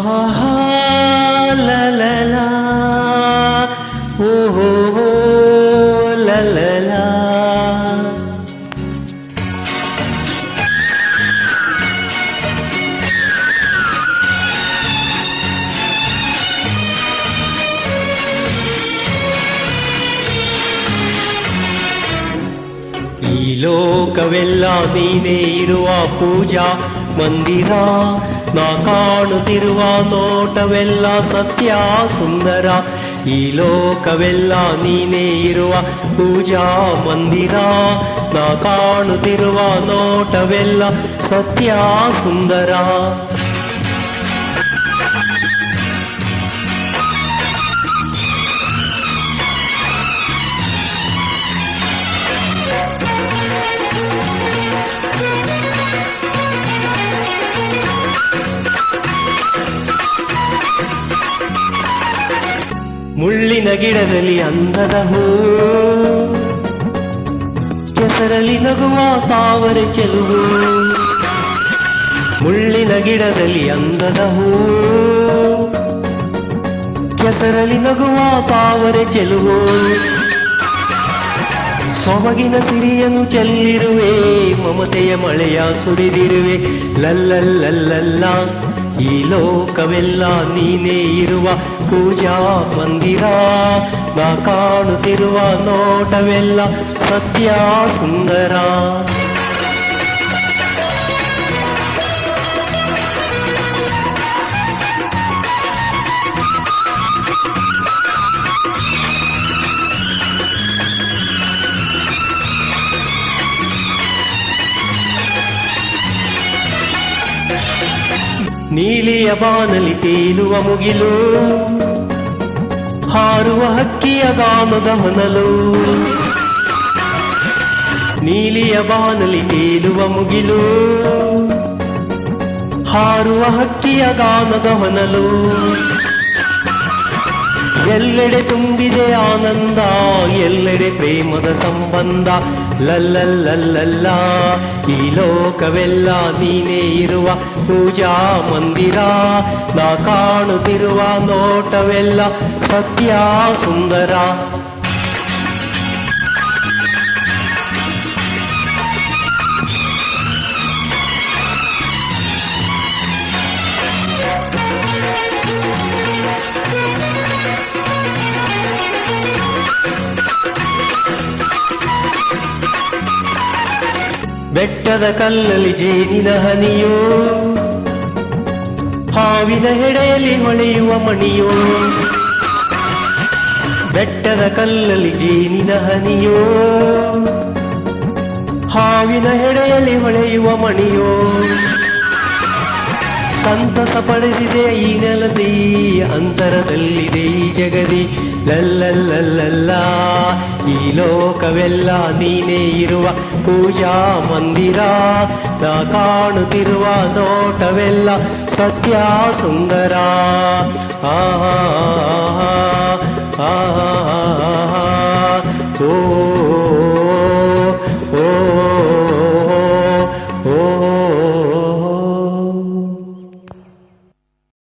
Ah, la la la. Oh, oh, oh la la. ಲೋಕವೆಲ್ಲ ನೀನೇ ಇರುವ ಪೂಜಾ ಮಂದಿರ. ನಾ ಕಾಣುತ್ತಿರುವ ನೋಟವೆಲ್ಲ ಸತ್ಯ ಸುಂದರ. ಈ ಲೋಕವೆಲ್ಲ ನೀನೇ ಇರುವ ಪೂಜಾ ಮಂದಿರ. ನಾ ಕಾಣುತ್ತಿರುವ ನೋಟವೆಲ್ಲ ಸತ್ಯ ಸುಂದರ. ಗಿಡದಲ್ಲಿ ಅಂದದ ಹೂ. ಕೆಸರಲ್ಲಿ ನಗುವ ತಾವರೆ ಚೆಲುವು. ಮುಳ್ಳಿನ ಗಿಡದಲ್ಲಿ ಅಂದದ ಹೂ. ಕೆಸರಲ್ಲಿ ನಗುವ ತಾವರೆ ಚೆಲುವು. ಸೊಬಗಿನ ಸಿರಿಯನ್ನು ಚೆಲ್ಲಿರುವೆ, ಮಮತೆಯ ಮಳೆಯ ಸುರಿದಿರುವೆ. ಲಲ್ಲಲ್ಲಲ್ಲ ಈ ಲೋಕವೆಲ್ಲ ನೀನೇ ಇರುವ ಪೂಜಾ ಮಂದಿರ. ನಾ ಕಾಣುತ್ತಿರುವ ನೋಟವೆಲ್ಲ ಸತ್ಯ ಸುಂದರ. ನೀಲಿಯ ಬಾನಲಿ ತೇಲುವ ಮುಗಿಲು, ಹಾರುವ ಹಕ್ಕಿಯ ಗಾನದ ಹೊನಲು. ನೀಲಿಯ ಬಾನಲಿ ತೇಲುವ ಮುಗಿಲು, ಹಾರುವ ಹಕ್ಕಿಯ ಗಾನದ ಹೊನಲು. ಎಲ್ಲೆಡೆ ತುಂಬಿದೆ ಆನಂದ, ಎಲ್ಲೆಡೆ ಪ್ರೇಮದ ಸಂಬಂಧ. ಲಲ್ಲಲ್ಲಲ್ಲ ಈ ಲೋಕವೆಲ್ಲ ನೀನೇ ಇರುವ ಪೂಜಾ ಮಂದಿರ. ನಾ ಕಾಣುತ್ತಿರುವ ನೋಟವೆಲ್ಲ ಸತ್ಯ ಸುಂದರ. ಬೆಟ್ಟದ ಕಲ್ಲಲ್ಲಿ ಜೇನಿನ ಹನಿಯೋ, ಹಾವಿನ ಹೆಡೆಯಲ್ಲಿ ಹೊಳೆಯುವ ಮಣಿಯೋ. ಬೆಟ್ಟದ ಕಲ್ಲಲ್ಲಿ ಜೇನಿನ ಹನಿಯೋ, ಹಾವಿನ ಹೆಡೆಯಲ್ಲಿ ಹೊಳೆಯುವ ಮಣಿಯೋ. ಸಂತಸ ಪಡೆದಿದೆ ಈ ನೆಲದಿ ಅಂತರದಲ್ಲಿದೆ ಈ ಜಗದಿ. ಲಲ್ಲಲ್ಲಲ್ಲ ಈ ಲೋಕವೆಲ್ಲ ನೀನೇ ಇರುವ ಪೂಜಾ ಮಂದಿರ. ನಾ ಕಾಣುತ್ತಿರುವ ನೋಟವೆಲ್ಲ ಸತ್ಯ ಸುಂದರ. ಆ